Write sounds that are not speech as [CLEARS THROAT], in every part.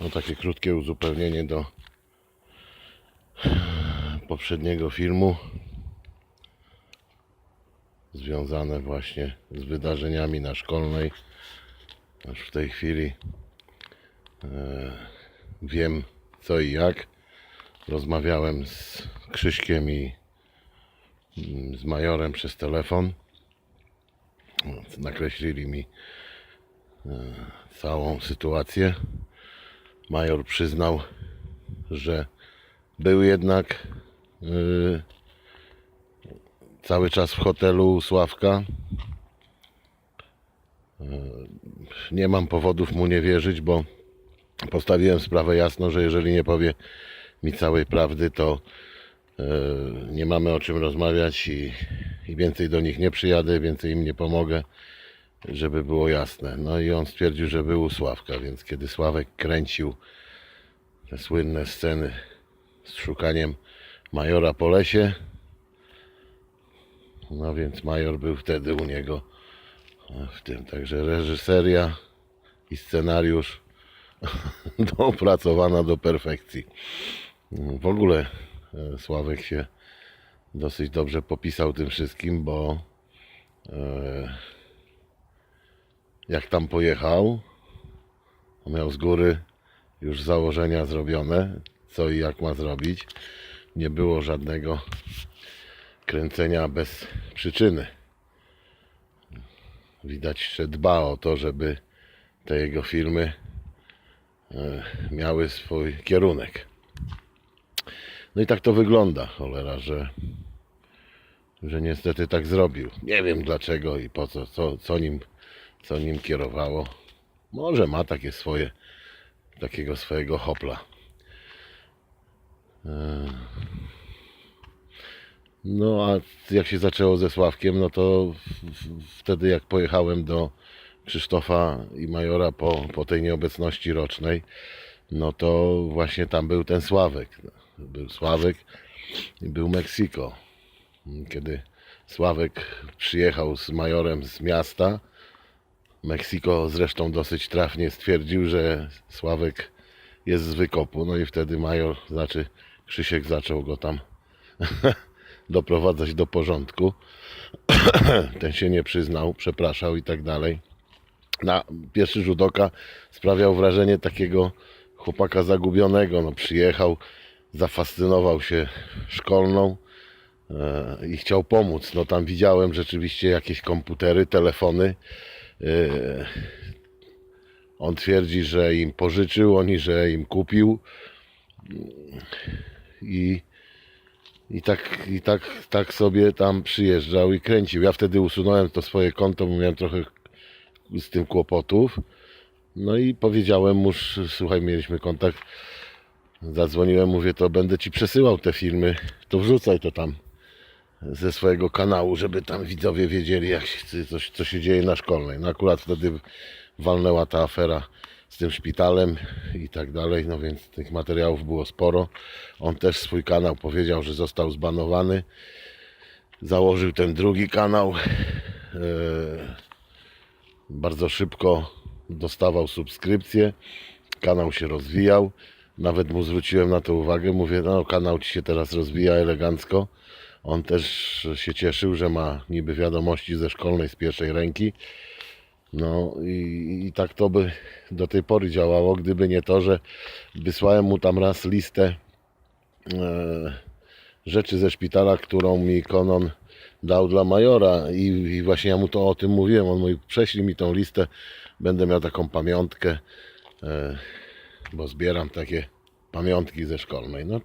No takie krótkie uzupełnienie do poprzedniego filmu związane właśnie z wydarzeniami na szkolnej. Aż w tej chwili e, wiem co i jak. Rozmawiałem z Krzyśkiem i mm, z majorem przez telefon. Nakreślili mi e, całą sytuację. Major przyznał, że był jednak y, cały czas w hotelu Sławka. Y, nie mam powodów mu nie wierzyć, bo postawiłem sprawę jasno, że jeżeli nie powie mi całej prawdy, to y, nie mamy o czym rozmawiać i, i więcej do nich nie przyjadę, więcej im nie pomogę, żeby było jasne. No i on stwierdził, że był u Sławka, więc kiedy Sławek kręcił te słynne sceny z szukaniem majora po lesie. No więc major był wtedy u niego e, w tym. Także reżyseria i scenariusz [LAUGHS] dopracowana do perfekcji. W ogóle e, Sławek się dosyć dobrze popisał tym wszystkim, bo e, jak tam pojechał, miał z góry już założenia zrobione, co i jak ma zrobić. Nie było żadnego kręcenia bez przyczyny. Widać, że dba o to, żeby te jego filmy e, miały swój kierunek. No i tak to wygląda, cholera, że, że niestety tak zrobił. Nie wiem dlaczego i po co, co, co, nim, co nim kierowało. Może ma takie swoje takiego swojego hopla. E, No a jak się zaczęło ze Sławkiem, no to wtedy jak pojechałem do Krzysztofa i Majora po, po tej nieobecności rocznej, no to właśnie tam był ten Sławek. Był Sławek i był Meksyko. Kiedy Sławek przyjechał z Majorem z miasta, Meksyko zresztą dosyć trafnie stwierdził, że Sławek jest z wykopu. No i wtedy major, znaczy Krzysiek zaczął go tam [LAUGHS] doprowadzać do porządku. [CLEARS THROAT] Ten się nie przyznał, przepraszał i tak dalej. Na pierwszy rzut oka sprawiał wrażenie takiego chłopaka zagubionego. No, przyjechał, zafascynował się szkolną e, i chciał pomóc. No tam widziałem rzeczywiście jakieś komputery, telefony. E, on twierdzi, że im pożyczył, oni, że im kupił. I, i, tak, i tak, tak sobie tam przyjeżdżał i kręcił. Ja wtedy usunąłem to swoje konto, bo miałem trochę z tym kłopotów. No i powiedziałem mu, słuchaj, mieliśmy kontakt. Zadzwoniłem, mówię, to będę ci przesyłał te filmy, to wrzucaj to tam ze swojego kanału, żeby tam widzowie wiedzieli, jak się, coś, co się dzieje na szkolnej. No akurat wtedy walnęła ta afera z tym szpitalem i tak dalej, no więc tych materiałów było sporo. On też swój kanał powiedział, że został zbanowany. Założył ten drugi kanał. Eee, bardzo szybko dostawał subskrypcję. Kanał się rozwijał. Nawet mu zwróciłem na to uwagę. Mówię, no kanał ci się teraz rozwija elegancko. On też się cieszył, że ma niby wiadomości ze szkolnej z pierwszej ręki. No i, i tak to by do tej pory działało, gdyby nie to, że wysłałem mu tam raz listę e, rzeczy ze szpitala, którą mi Konon dał dla majora i, i właśnie ja mu to o tym mówiłem. On mówi, prześlij mi tą listę, będę miał taką pamiątkę, e, bo zbieram takie pamiątki ze szkolnej. No,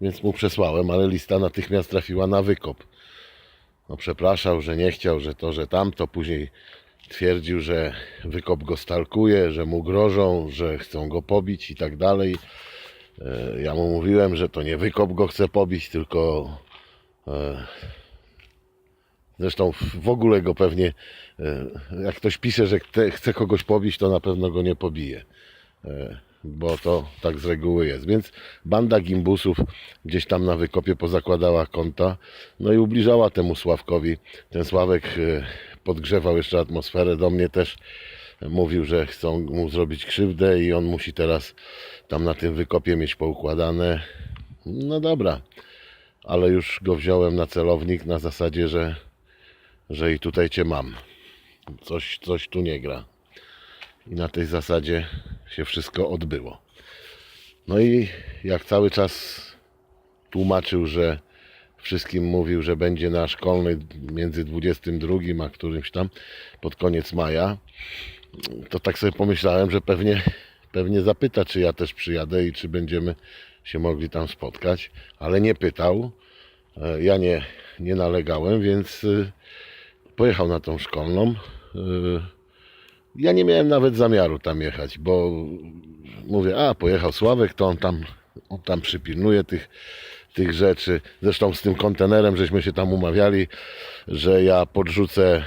więc mu przesłałem, ale lista natychmiast trafiła na wykop. No przepraszał, że nie chciał, że to, że tamto. Później twierdził, że wykop go stalkuje, że mu grożą, że chcą go pobić i tak dalej. E, Ja mu mówiłem, że to nie wykop go chce pobić, tylko e, zresztą w- ogóle go pewnie, e, jak ktoś pisze, że chce kogoś pobić, to na pewno go nie pobije. Bo to tak z reguły jest. Więc banda gimbusów gdzieś tam na wykopie pozakładała konta, no i ubliżała temu Sławkowi. Ten Sławek e, podgrzewał jeszcze atmosferę. Do mnie też mówił, że chcą mu zrobić krzywdę i on musi teraz tam na tym wykopie mieć poukładane. No dobra, ale już go wziąłem na celownik na zasadzie, że, że i tutaj cię mam. Coś, coś tu nie gra. I na tej zasadzie się wszystko odbyło. No i jak cały czas tłumaczył, że wszystkim mówił, że będzie na szkolnej między 22 a którymś tam pod koniec maja, to tak sobie pomyślałem, że pewnie, pewnie zapyta, czy ja też przyjadę i czy będziemy się mogli tam spotkać, ale nie pytał. E, Ja nie, nie nalegałem, więc y, pojechał na tą szkolną. Ja nie miałem nawet zamiaru tam jechać, bo mówię, a pojechał Sławek, to on tam, on tam przypilnuje tych, tych rzeczy. Zresztą z tym kontenerem żeśmy się tam umawiali, że ja podrzucę,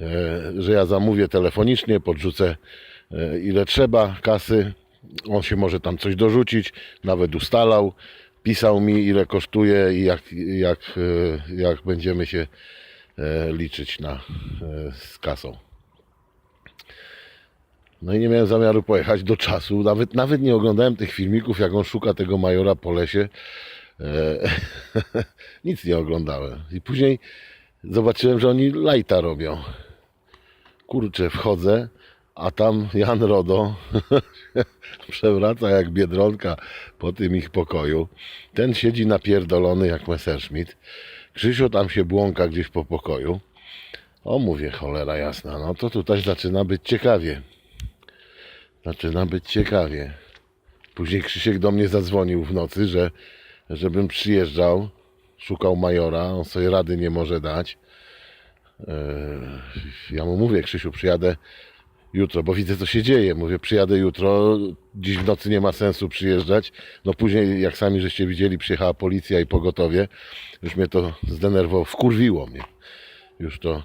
e, że ja zamówię telefonicznie, podrzucę e, ile trzeba kasy. On się może tam coś dorzucić, nawet ustalał. Pisał mi ile kosztuje i jak, jak, e, jak będziemy się liczyć na, z kasą. No i nie miałem zamiaru pojechać do czasu. Nawet, nawet nie oglądałem tych filmików, jak on szuka tego majora po lesie. E, [LAUGHS] nic nie oglądałem. I później zobaczyłem, że oni lajta robią. Kurczę, wchodzę, a tam Jan Rodo [LAUGHS] przewraca jak biedronka po tym ich pokoju. Ten siedzi napierdolony jak Messerschmitt. Krzysiu tam się błąka gdzieś po pokoju. O, mówię, cholera jasna, no to tutaj zaczyna być ciekawie. Zaczyna być ciekawie. Później Krzysiek do mnie zadzwonił w nocy, że żebym przyjeżdżał, szukał majora, on sobie rady nie może dać. Eee, Ja mu mówię, Krzysiu, przyjadę jutro, bo widzę, co się dzieje. Mówię, przyjadę jutro, dziś w nocy nie ma sensu przyjeżdżać. No później, jak sami żeście widzieli, przyjechała policja i pogotowie. Już mnie to zdenerwowało, wkurwiło mnie. Już to,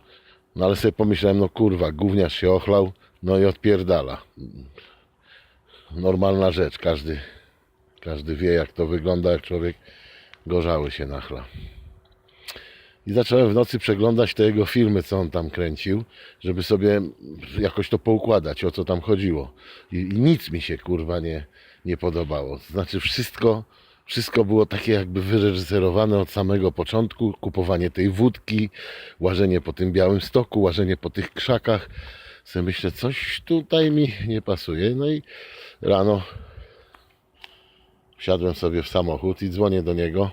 no ale sobie pomyślałem, no kurwa, gówniarz się ochlał, no i odpierdala. Normalna rzecz, każdy, każdy wie, jak to wygląda, jak człowiek gorzały się nachla. I zacząłem w nocy przeglądać te jego filmy, co on tam kręcił, żeby sobie jakoś to poukładać, o co tam chodziło. I, i nic mi się kurwa nie, nie podobało. Znaczy wszystko, wszystko było takie jakby wyreżyserowane od samego początku. Kupowanie tej wódki, łażenie po tym białym stoku, łażenie po tych krzakach. Sobie myślę, coś tutaj mi nie pasuje. No i rano wsiadłem sobie w samochód i dzwonię do niego.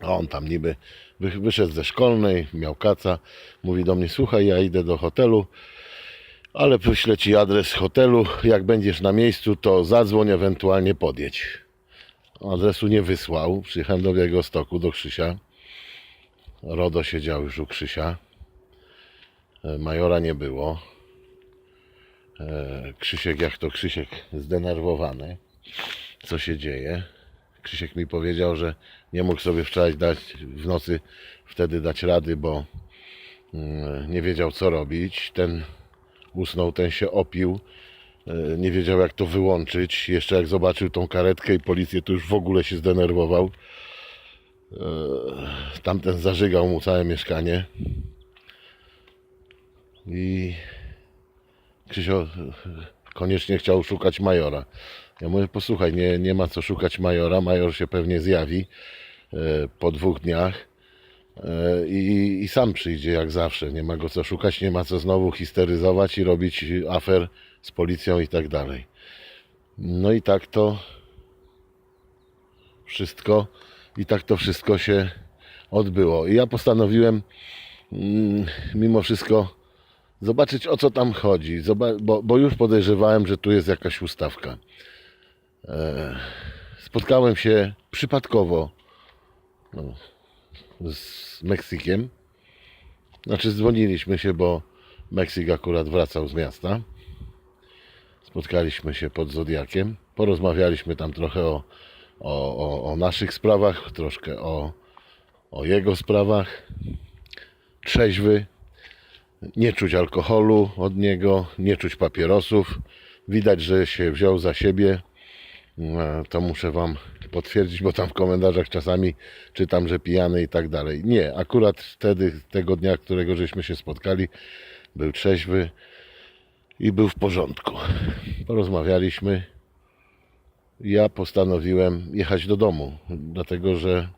A on tam niby wy- wyszedł ze szkolnej, miał kaca. Mówi do mnie, słuchaj, ja idę do hotelu, ale wyślę ci adres hotelu. Jak będziesz na miejscu, to zadzwoń, ewentualnie podjedź. Adresu nie wysłał. Przyjechałem do jego stoku, do Krzysia. Rodo siedział już u Krzysia. E, Majora nie było. E, Krzysiek, jak to Krzysiek, zdenerwowany. Co się dzieje? Krzysiek mi powiedział, że nie mógł sobie wczoraj dać w nocy wtedy dać rady, bo mm, nie wiedział co robić. Ten usnął, ten się opił. E, Nie wiedział jak to wyłączyć. Jeszcze jak zobaczył tą karetkę i policję, to już w ogóle się zdenerwował. Tamten zażygał mu całe mieszkanie. I Krzysio koniecznie chciał szukać majora. Ja mówię, posłuchaj, nie, nie ma co szukać majora. Major się pewnie zjawi e, po dwóch dniach e, i, i sam przyjdzie jak zawsze. Nie ma go co szukać, nie ma co znowu histeryzować i robić afer z policją i tak dalej. No i tak to wszystko, i tak to wszystko się odbyło. I ja postanowiłem mm, mimo wszystko zobaczyć o co tam chodzi, bo, bo już podejrzewałem, że tu jest jakaś ustawka. E, spotkałem się przypadkowo no, z Meksykiem. Znaczy dzwoniliśmy się, bo Meksyk akurat wracał z miasta. Spotkaliśmy się pod Zodiakiem. Porozmawialiśmy tam trochę o, o, o, o naszych sprawach, troszkę o, o jego sprawach. Trzeźwy, nie czuć alkoholu od niego, nie czuć papierosów. Widać, że się wziął za siebie. To muszę Wam potwierdzić, bo tam w komentarzach czasami czytam, że pijany i tak dalej. Nie, akurat wtedy, tego dnia, którego żeśmy się spotkali, był trzeźwy i był w porządku. Porozmawialiśmy. Ja postanowiłem jechać do domu, dlatego że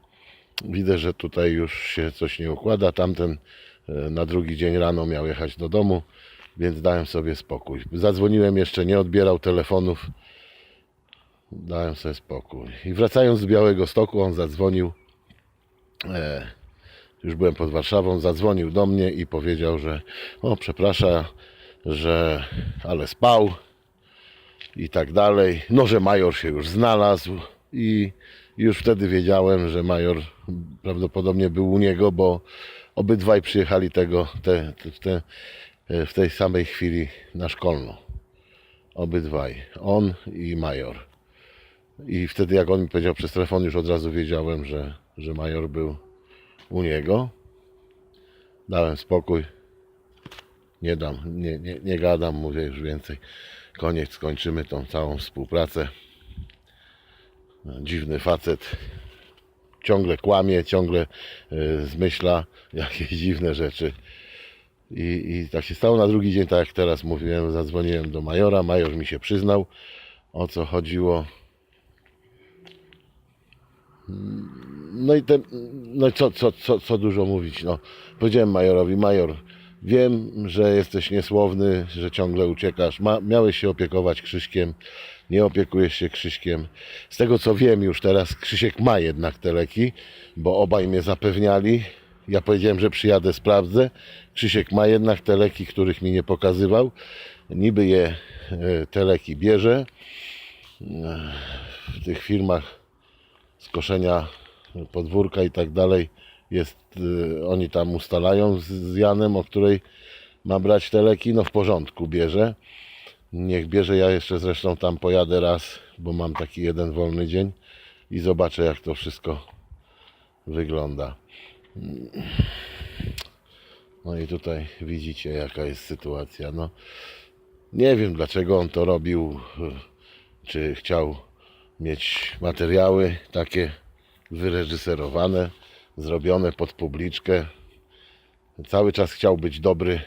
widzę, że tutaj już się coś nie układa. Tamten na drugi dzień rano miał jechać do domu, więc dałem sobie spokój. Zadzwoniłem jeszcze, nie odbierał telefonów. Dałem sobie spokój. I wracając z Białego Stoku, on zadzwonił. E, już byłem pod Warszawą, zadzwonił do mnie i powiedział, że o, przepraszam, że ale spał i tak dalej. No, że major się już znalazł i już wtedy wiedziałem, że major prawdopodobnie był u niego, bo obydwaj przyjechali tego, te, te, te, w tej samej chwili na szkolną. Obydwaj. On i major. I wtedy jak on mi powiedział przez telefon, już od razu wiedziałem, że, że major był u niego. Dałem spokój. Nie dam, nie, nie, nie gadam, mówię już więcej. Koniec, skończymy tą całą współpracę. Dziwny facet. Ciągle kłamie, ciągle y, zmyśla jakieś dziwne rzeczy. I, I tak się stało na drugi dzień, tak jak teraz mówiłem, zadzwoniłem do majora. Major mi się przyznał, o co chodziło. No i te, no co, co, co, co dużo mówić. No, powiedziałem majorowi, major, wiem, że jesteś niesłowny, że ciągle uciekasz. Ma, miałeś się opiekować Krzyśkiem, nie opiekujesz się Krzyśkiem. Z tego co wiem już teraz, Krzysiek ma jednak te leki, bo obaj mnie zapewniali. Ja powiedziałem, że przyjadę, sprawdzę. Krzysiek ma jednak te leki, których mi nie pokazywał. Niby je e, te leki bierze. E, W tych firmach skoszenia podwórka i tak dalej jest, y, oni tam ustalają z, z Janem, o której ma brać te leki, no w porządku, bierze. Niech bierze, ja jeszcze zresztą tam pojadę raz, bo mam taki jeden wolny dzień i zobaczę jak to wszystko wygląda. No i tutaj widzicie jaka jest sytuacja. No, nie wiem dlaczego on to robił, czy chciał mieć materiały takie wyreżyserowane, zrobione pod publiczkę. Cały czas chciał być dobry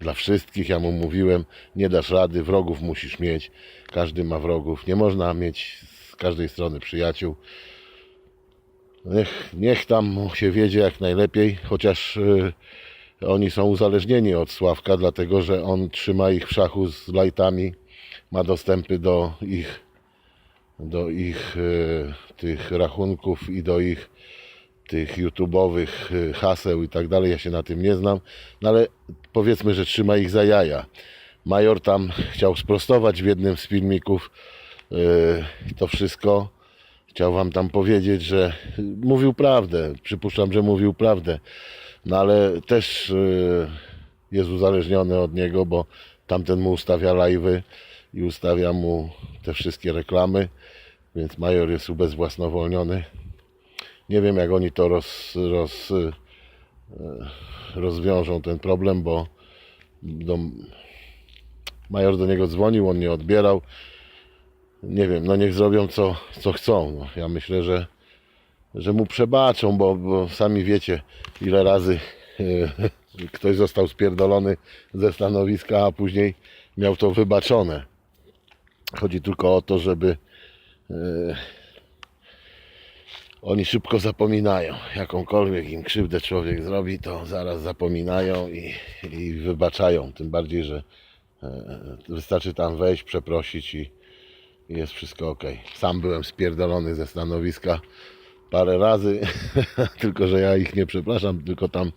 dla wszystkich. Ja mu mówiłem, nie dasz rady, wrogów musisz mieć. Każdy ma wrogów. Nie można mieć z każdej strony przyjaciół. Niech, niech tam się wiedzie jak najlepiej, chociaż y, oni są uzależnieni od Sławka, dlatego że on trzyma ich w szachu z lajtami, ma dostępy do ich do ich e, tych rachunków i do ich tych YouTube'owych e, haseł i tak dalej. Ja się na tym nie znam, no ale powiedzmy, że trzyma ich za jaja. Major tam chciał sprostować w jednym z filmików e, to wszystko. Chciał wam tam powiedzieć, że mówił prawdę. Przypuszczam, że mówił prawdę. No ale też e, jest uzależniony od niego, bo tamten mu ustawia live'y i ustawia mu te wszystkie reklamy, więc major jest ubezwłasnowolniony. Nie wiem, jak oni to roz, roz, e, rozwiążą ten problem, bo do, major do niego dzwonił, on nie odbierał. Nie wiem, no niech zrobią co, co chcą. No, ja myślę, że, że mu przebaczą, bo, bo sami wiecie, ile razy e, ktoś został spierdolony ze stanowiska, a później miał to wybaczone. Chodzi tylko o to, żeby e, oni szybko zapominają. Jakąkolwiek im krzywdę człowiek zrobi, to zaraz zapominają i, i wybaczają. Tym bardziej, że e, wystarczy tam wejść, przeprosić i, i jest wszystko ok. Sam byłem spierdolony ze stanowiska parę razy, [LAUGHS] tylko że ja ich nie przepraszam, tylko tam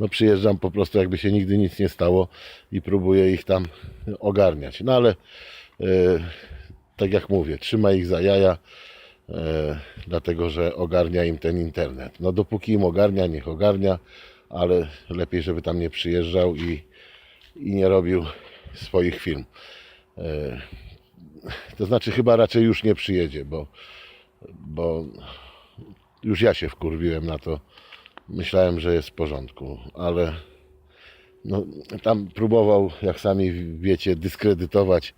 no, przyjeżdżam po prostu jakby się nigdy nic nie stało i próbuję ich tam ogarniać. No ale e, tak jak mówię, trzyma ich za jaja, e, dlatego że ogarnia im ten internet. No dopóki im ogarnia, niech ogarnia, ale lepiej, żeby tam nie przyjeżdżał i, i nie robił swoich film. E, to znaczy chyba raczej już nie przyjedzie, bo, bo już ja się wkurwiłem na to. Myślałem, że jest w porządku, ale no, tam próbował, jak sami wiecie, dyskredytować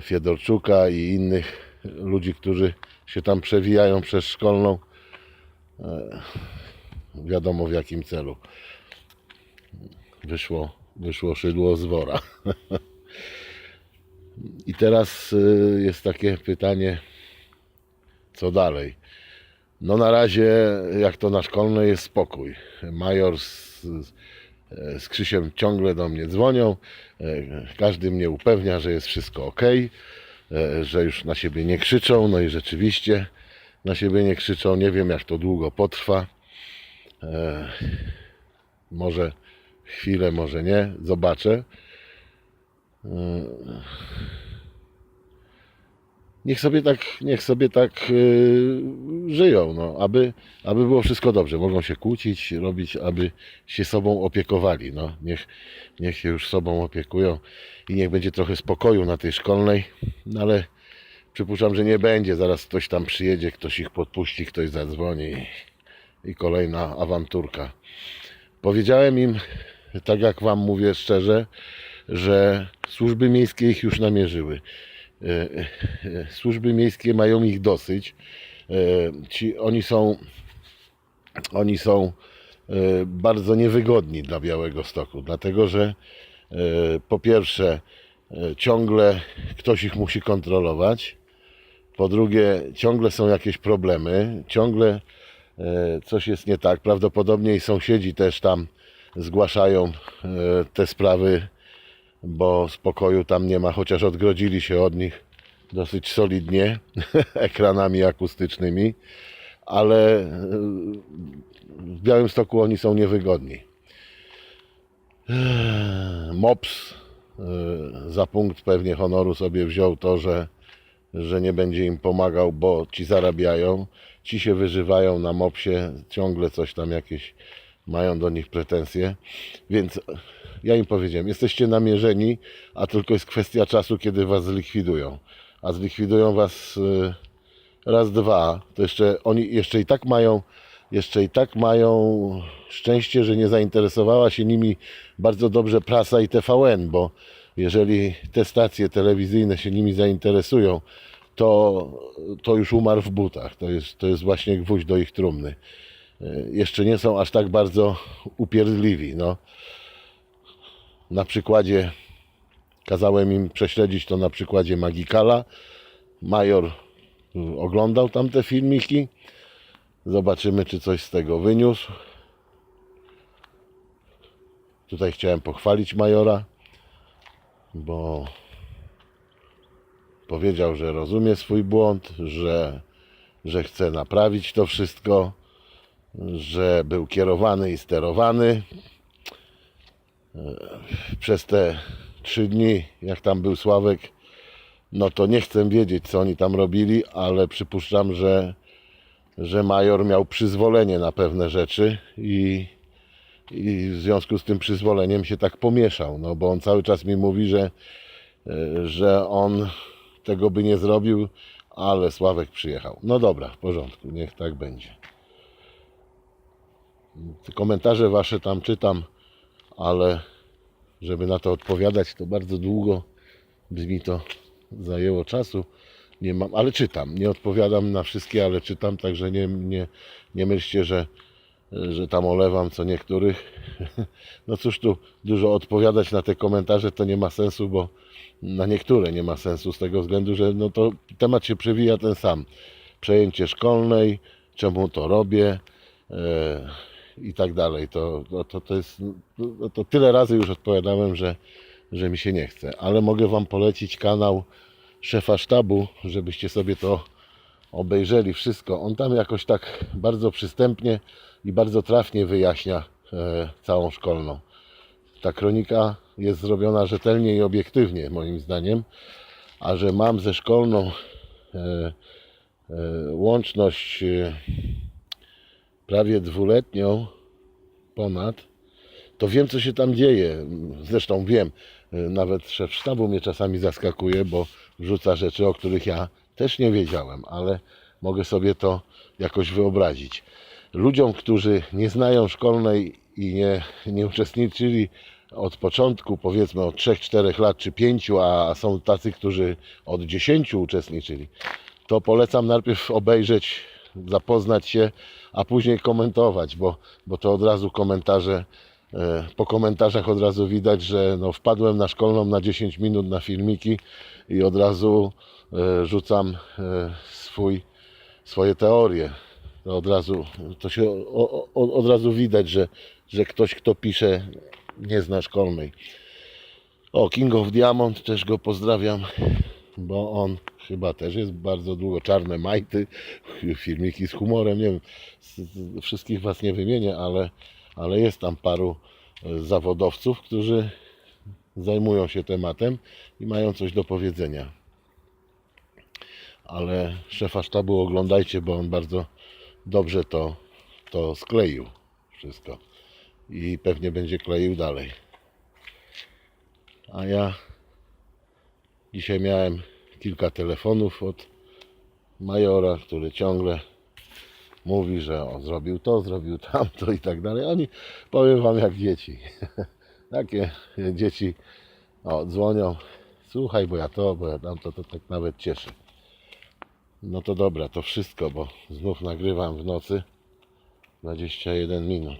Fiedorczuka i innych ludzi, którzy się tam przewijają przez szkolną. E, wiadomo w jakim celu. Wyszło, wyszło szydło z wora. [LAUGHS] I teraz y, jest takie pytanie, co dalej? No na razie, jak to na szkolnej, jest spokój. Major z, z, z Krzysiem ciągle do mnie dzwonią. E, Każdy mnie upewnia, że jest wszystko ok, że już na siebie nie krzyczą. No i rzeczywiście na siebie nie krzyczą. Nie wiem, jak to długo potrwa. E, Może chwilę, może nie. Zobaczę. Niech sobie tak, niech sobie tak yy, żyją, no, aby, aby było wszystko dobrze. Mogą się kłócić, robić, aby się sobą opiekowali. No. Niech, niech się już sobą opiekują i niech będzie trochę spokoju na tej szkolnej, no, ale przypuszczam, że nie będzie. Zaraz ktoś tam przyjedzie, ktoś ich podpuści, ktoś zadzwoni i kolejna awanturka. Powiedziałem im, tak jak Wam mówię szczerze, że służby miejskie ich już namierzyły. E, e, Służby miejskie mają ich dosyć. E, Ci, oni są, oni są bardzo niewygodni dla Białego Stoku, dlatego że po pierwsze ciągle ktoś ich musi kontrolować, po drugie ciągle są jakieś problemy, ciągle coś jest nie tak. Prawdopodobnie i sąsiedzi też tam zgłaszają te sprawy bo spokoju tam nie ma, chociaż odgrodzili się od nich dosyć solidnie [LAUGHS] ekranami akustycznymi, ale e, w Białymstoku oni są niewygodni. Mops e, za punkt pewnie honoru sobie wziął to, że, że nie będzie im pomagał, bo ci zarabiają, ci się wyżywają na mopsie, ciągle coś tam jakieś mają do nich pretensje, więc ja im powiedziałem, jesteście namierzeni, a tylko jest kwestia czasu, kiedy was zlikwidują. A zlikwidują was y, raz, dwa, to jeszcze oni jeszcze i tak mają jeszcze i tak mają szczęście, że nie zainteresowała się nimi bardzo dobrze prasa i TVN, bo jeżeli te stacje telewizyjne się nimi zainteresują, to, to już umarł w butach. To jest, to jest właśnie gwóźdź do ich trumny. Y, Jeszcze nie są aż tak bardzo upierdliwi. No na przykładzie, kazałem im prześledzić to na przykładzie Magikala. Major y, oglądał tamte filmiki. Zobaczymy, czy coś z tego wyniósł. Tutaj chciałem pochwalić Majora, bo powiedział, że rozumie swój błąd, że, że chce naprawić to wszystko, że był kierowany i sterowany przez te trzy dni, jak tam był Sławek, no to nie chcę wiedzieć, co oni tam robili, ale przypuszczam, że, że major miał przyzwolenie na pewne rzeczy i, i w związku z tym przyzwoleniem się tak pomieszał, no bo on cały czas mi mówi, że, e, że on tego by nie zrobił, ale Sławek przyjechał. No dobra, w porządku, niech tak będzie. Komentarze wasze tam czytam, ale żeby na to odpowiadać, to bardzo długo by mi to zajęło czasu. Nie mam, ale czytam. Nie odpowiadam na wszystkie, ale czytam, także nie, nie, nie myślcie, że, że tam olewam co niektórych. [LAUGHS] No cóż tu dużo odpowiadać na te komentarze to nie ma sensu, bo na niektóre nie ma sensu z tego względu, że no to temat się przewija ten sam. Przejęcie szkolnej, czemu to robię, e, i tak dalej. To, to, to, to jest, no, to tyle razy już odpowiadałem, że, że mi się nie chce. Ale mogę Wam polecić kanał szefa sztabu, żebyście sobie to obejrzeli wszystko. On tam jakoś tak bardzo przystępnie i bardzo trafnie wyjaśnia e, całą szkolną. Ta kronika jest zrobiona rzetelnie i obiektywnie, moim zdaniem. A że mam ze szkolną e, e, łączność e, prawie dwuletnią ponad, to wiem, co się tam dzieje. Zresztą wiem, nawet szef sztabu mnie czasami zaskakuje, bo wrzuca rzeczy, o których ja też nie wiedziałem, ale mogę sobie to jakoś wyobrazić. Ludziom, którzy nie znają szkolnej i nie, nie uczestniczyli od początku, powiedzmy od 3-4 lat czy 5, a są tacy, którzy od 10 uczestniczyli, to polecam najpierw obejrzeć, zapoznać się, a później komentować, bo, bo to od razu komentarze E, Po komentarzach od razu widać, że no wpadłem na szkolną na 10 minut na filmiki i od razu e, rzucam e, swój, swoje teorie. To od razu to się od razu widać, że, że ktoś kto pisze nie zna szkolnej. O, King of Diamond też go pozdrawiam, bo on chyba też jest bardzo długo. Czarne majty, filmiki z humorem, nie wiem, wszystkich Was nie wymienię, ale, ale jest tam paru e, zawodowców, którzy zajmują się tematem i mają coś do powiedzenia. Ale szefa sztabu oglądajcie, bo on bardzo dobrze to, to skleił wszystko i pewnie będzie kleił dalej. A ja dzisiaj miałem kilka telefonów od majora, który ciągle mówi, że on zrobił to, zrobił tamto i tak dalej. Oni, powiem wam, jak dzieci. [LAUGHS] Takie dzieci o, dzwonią, słuchaj, bo ja to, bo ja tamto, to tak nawet cieszy. No to dobra, to wszystko, bo znów nagrywam w nocy 21 minut.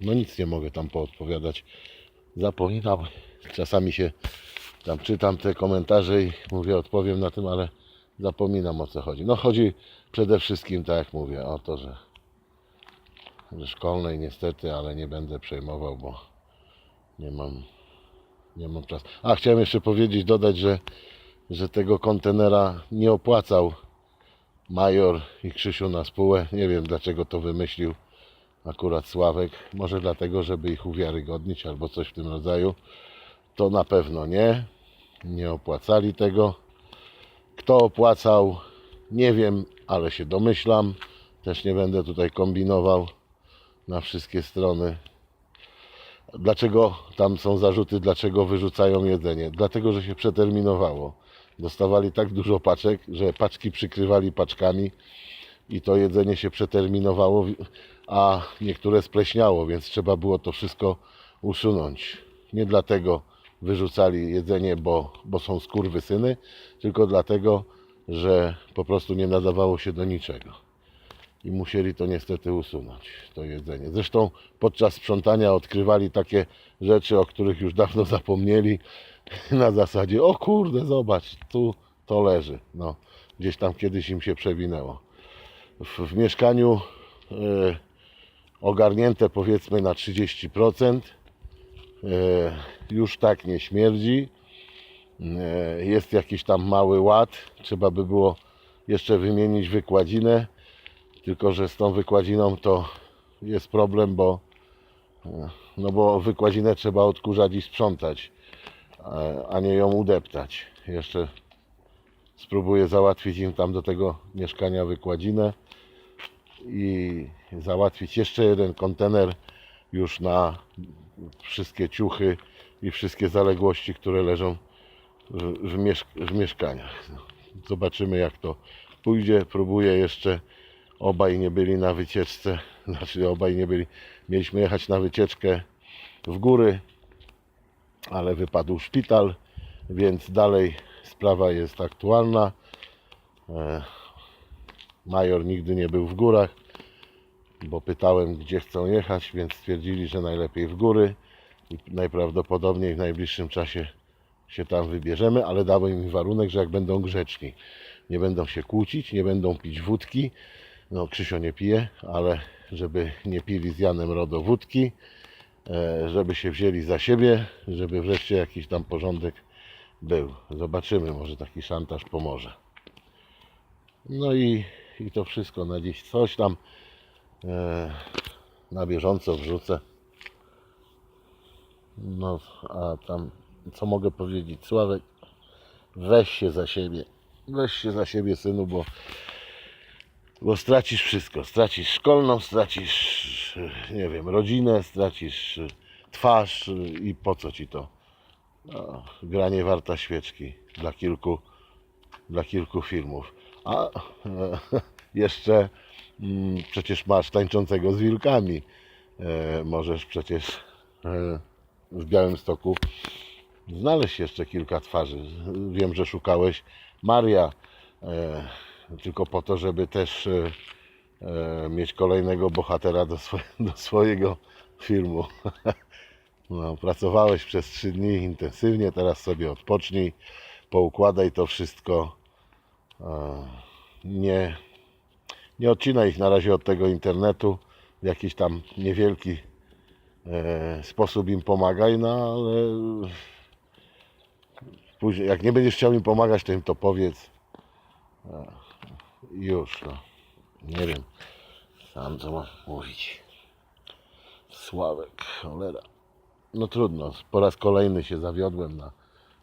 No nic nie mogę tam poodpowiadać. Zapominam. Czasami się tam czytam te komentarze i mówię, odpowiem na tym, ale zapominam o co chodzi. No chodzi przede wszystkim, tak jak mówię, o to, że, że szkolnej niestety, ale nie będę przejmował, bo nie mam, nie mam czasu. A chciałem jeszcze powiedzieć, dodać, że, że tego kontenera nie opłacał Major i Krzysiu na spółę. Nie wiem dlaczego to wymyślił akurat Sławek. Może dlatego, żeby ich uwiarygodnić albo coś w tym rodzaju. To na pewno nie. Nie opłacali tego. Kto opłacał, nie wiem, ale się domyślam. Też nie będę tutaj kombinował na wszystkie strony. Dlaczego tam są zarzuty, dlaczego wyrzucają jedzenie? Dlatego, że się przeterminowało. Dostawali tak dużo paczek, że paczki przykrywali paczkami i to jedzenie się przeterminowało, a niektóre spleśniało, więc trzeba było to wszystko usunąć. Nie dlatego wyrzucali jedzenie, bo, bo są skurwysyny, tylko dlatego, że po prostu nie nadawało się do niczego. I musieli to niestety usunąć, to jedzenie. Zresztą podczas sprzątania odkrywali takie rzeczy, o których już dawno [LAUGHS] zapomnieli. Na zasadzie, o kurde, zobacz, tu to leży. No, gdzieś tam kiedyś im się przewinęło. W, w mieszkaniu e, ogarnięte powiedzmy na 30%. E, już tak nie śmierdzi. E, jest jakiś tam mały ład. Trzeba by było jeszcze wymienić wykładzinę. Tylko, że z tą wykładziną to jest problem, bo e, no bo wykładzinę trzeba odkurzać i sprzątać, a- a nie ją udeptać. Jeszcze spróbuję załatwić im tam do tego mieszkania wykładzinę i załatwić jeszcze jeden kontener już na wszystkie ciuchy i wszystkie zaległości, które leżą w, mieszk- w mieszkaniach. Zobaczymy jak to pójdzie. Próbuję jeszcze. Obaj nie byli na wycieczce. [LAUGHS] Znaczy obaj nie byli. Mieliśmy jechać na wycieczkę w góry, ale wypadł szpital, więc dalej sprawa jest aktualna. E, Major nigdy nie był w górach, bo pytałem, gdzie chcą jechać, więc stwierdzili, że najlepiej w góry i najprawdopodobniej w najbliższym czasie się tam wybierzemy, ale dałem im warunek, że jak będą grzeczni, nie będą się kłócić, nie będą pić wódki. No, Krzysio nie pije, ale żeby nie pili z Janem Rodo wódki, e, żeby się wzięli za siebie, żeby wreszcie jakiś tam porządek był. Zobaczymy, może taki szantaż pomoże. No i, i to wszystko na dziś. Coś tam e, na bieżąco wrzucę. No, a tam co mogę powiedzieć? Sławek, weź się za siebie. Weź się za siebie, synu, bo, bo stracisz wszystko. Stracisz szkolną, stracisz, nie wiem, rodzinę, stracisz twarz i po co ci to? No, granie warta świeczki dla kilku, dla kilku filmów. A e, jeszcze mm, przecież masz tańczącego z wilkami. E, możesz przecież e, w Białymstoku znaleźć jeszcze kilka twarzy. Wiem, że szukałeś Maria, e, tylko po to, żeby też e, e, mieć kolejnego bohatera do, do swojego filmu. [LAUGHS] No, pracowałeś przez trzy dni intensywnie, teraz sobie odpocznij, poukładaj to wszystko. E, Nie, nie odcinaj ich na razie od tego internetu. Jakiś tam niewielki sposób im pomagaj, no ale później, jak nie będziesz chciał im pomagać, to im to powiedz. E, Już, no. Nie wiem. Sam co mam mówić. Sławek, cholera. No trudno, po raz kolejny się zawiodłem na,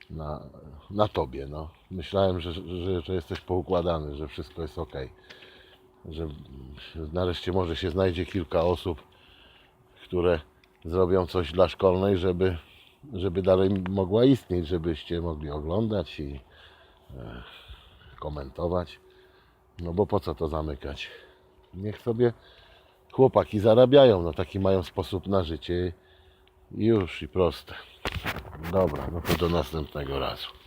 na, na tobie. No. Myślałem, że, że, że jesteś poukładany, że wszystko jest ok. Że nareszcie może się znajdzie kilka osób, które zrobią coś dla szkolnej, żeby, żeby dalej mogła istnieć, żebyście mogli oglądać i e, komentować. No bo po co to zamykać? Niech sobie chłopaki zarabiają, no taki mają sposób na życie już i proste. Dobra, no to do następnego razu.